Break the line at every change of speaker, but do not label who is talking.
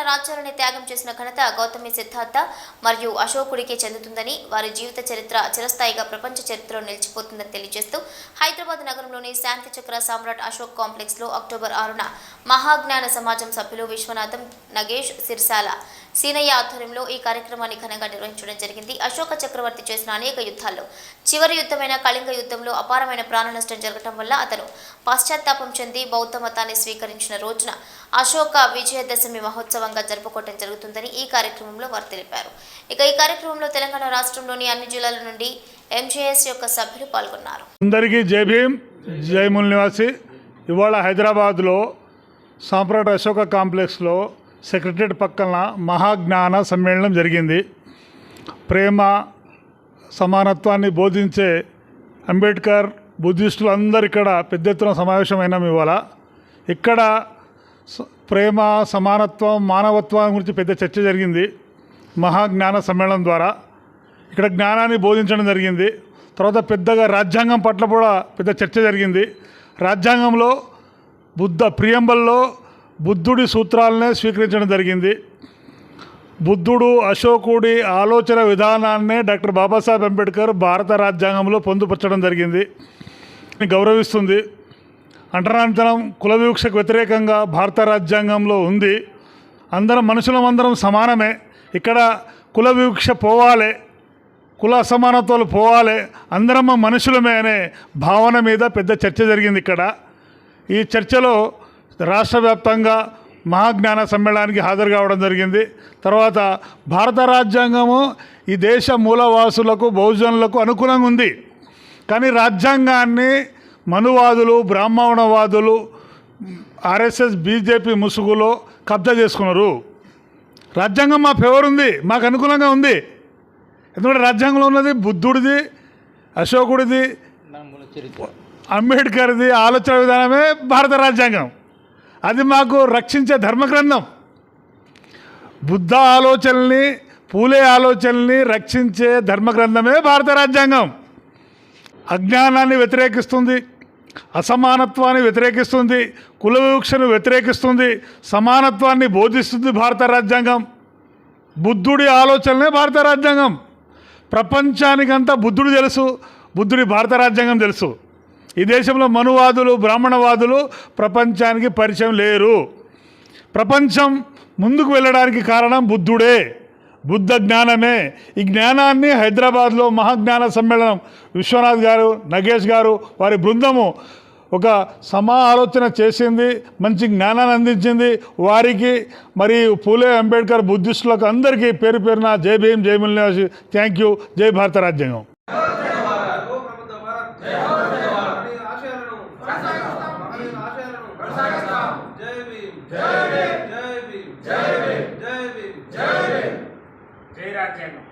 తన రాజ్యాలని త్యాగం చేసిన ఘనత గౌతమి సిద్ధార్థ మరియు అశోకుడికే చెందుతుందని వారి జీవిత చరిత్ర చిరస్థాయిగా ప్రపంచ చరిత్రలో నిలిచిపోతుందని తెలియజేస్తూ హైదరాబాద్ నగరంలోని శాంతి చక్ర సామ్రాట్ అశోక్ కాంప్లెక్స్లో అక్టోబర్ ఆరున మహాజ్ఞాన సమాజం సభ్యులు విశ్వనాథం నగేష్ సిర్సాల సీనయ్య ఆధ్వర్యంలో ఈ కార్యక్రమాన్ని ఘనంగా నిర్వహించడం జరిగింది. అశోక చక్రవర్తి చేసిన అనేక యుద్ధాల్లో చివరి యుద్ధమైన కళింగ యుద్ధంలో అపారమైన ప్రాణ నష్టం జరగటం వల్ల అతను పశ్చాత్తాపం చెంది బౌద్ధ మతాన్ని స్వీకరించిన రోజున అశోక విజయదశమి వైభవంగా జరుపుకోవడం జరుగుతుందని ఈ కార్యక్రమంలో వారు తెలిపారు. ఇక ఈ కార్యక్రమంలో తెలంగాణ రాష్ట్రంలోని అన్ని జిల్లాల నుండి ఎంజేఎస్ యొక్క సభ్యులు పాల్గొన్నారు.
అందరికీ జై భీమ్ జై ముల్ నివాసి ఇవాళ హైదరాబాద్లో సాంప్రాట్ అశోక కాంప్లెక్స్లో సెక్రటరేట్ పక్కన మహాజ్ఞాన సమ్మేళనం జరిగింది. ప్రేమ సమానత్వాన్ని బోధించే అంబేద్కర్ బుద్ధిస్టులు అందరు ఇక్కడ పెద్ద ఎత్తున సమావేశమైనాం ఇవాళ. ఇక్కడ ప్రేమ సమానత్వం మానవత్వం గురించి పెద్ద చర్చ జరిగింది. మహాజ్ఞాన సమ్మేళనం ద్వారా. ఇక్కడ జ్ఞానాన్ని బోధించడం జరిగింది. తర్వాత పెద్దగా రాజ్యాంగం పట్ల కూడా పెద్ద చర్చ జరిగింది. రాజ్యాంగంలో బుద్ధ ప్రియంబల్లో బుద్ధుడి సూత్రాలనే స్వీకరించడం జరిగింది. బుద్ధుడు అశోకుడి ఆలోచన విధానాన్నే డాక్టర్ బాబాసాహెబ్ అంబేద్కర్ భారత రాజ్యాంగంలో పొందుపరచడం జరిగింది. గౌరవిస్తుంది. అంటరాంతరం కుల వివక్షకు వ్యతిరేకంగా భారత రాజ్యాంగంలో ఉంది. అందరం మనుషులం అందరం సమానమే. ఇక్కడ కుల వివక్ష పోవాలి కుల అసమానత్వాలు పోవాలి అందరం మనుషులమే అనే భావన మీద పెద్ద చర్చ జరిగింది ఇక్కడ. ఈ చర్చలో రాష్ట్ర వ్యాప్తంగా మహాజ్ఞాన సమ్మేళనానికి హాజరు కావడం జరిగింది. తర్వాత భారత రాజ్యాంగము ఈ దేశ మూలవాసులకు బహుజనులకు అనుకూలంగా ఉంది. కానీ రాజ్యాంగాన్ని మనువాదులు బ్రాహ్మణవాదులు ఆర్ఎస్ఎస్ బీజేపీ ముసుగులో కబ్జా చేసుకున్నారు. రాజ్యాంగం మా ఫేవర్ ఉంది మాకు అనుకూలంగా ఉంది. ఎందుకంటే రాజ్యాంగంలో ఉన్నది బుద్ధుడిది అశోకుడిది అంబేద్కర్ది ఆలోచన విధానమే భారత రాజ్యాంగం. అది మాకు రక్షించే ధర్మగ్రంథం. బుద్ధ ఆలోచనల్ని పూలే ఆలోచనల్ని రక్షించే ధర్మగ్రంథమే భారత రాజ్యాంగం. అజ్ఞానాన్ని వ్యతిరేకిస్తుంది. అసమానత్వాన్ని వ్యతిరేకిస్తుంది కుల వివక్షను వ్యతిరేకిస్తుంది సమానత్వాన్ని బోధిస్తుంది భారత రాజ్యాంగం. బుద్ధుడి ఆలోచనలే భారత రాజ్యాంగం. ప్రపంచానికంతా బుద్ధుడు తెలుసు బుద్ధుడి భారత రాజ్యాంగం తెలుసు. ఈ దేశంలో మనువాదులు బ్రాహ్మణవాదులు ప్రపంచానికి పరిచయం లేరు. ప్రపంచం ముందుకు వెళ్ళడానికి కారణం బుద్ధుడే. బుద్ధ జ్ఞానమే. ఈ జ్ఞానాన్ని హైదరాబాద్లో మహాజ్ఞాన సమ్మేళనం విశ్వనాథ్ గారు నగేష్ గారు వారి బృందము ఒక సమా ఆలోచన చేసింది మంచి జ్ఞానాన్ని అందించింది. వారికి మరి పూలే అంబేద్కర్ బుద్ధిస్టులకు అందరికీ పేరు పేరున జై భీం జై ముల్నివాసి థ్యాంక్ యూ జై భారత రాజ్యాంగం
ఓ ప్రబుద్ధ భారత్ జై హో జై మహనీయుల ఆశయాలను మహనీయుల ఆశయాలను జై భీమ్ జై భీమ్ జై భీమ్ జై భీమ్ జై భీమ్
జై రాజ్యాంగం.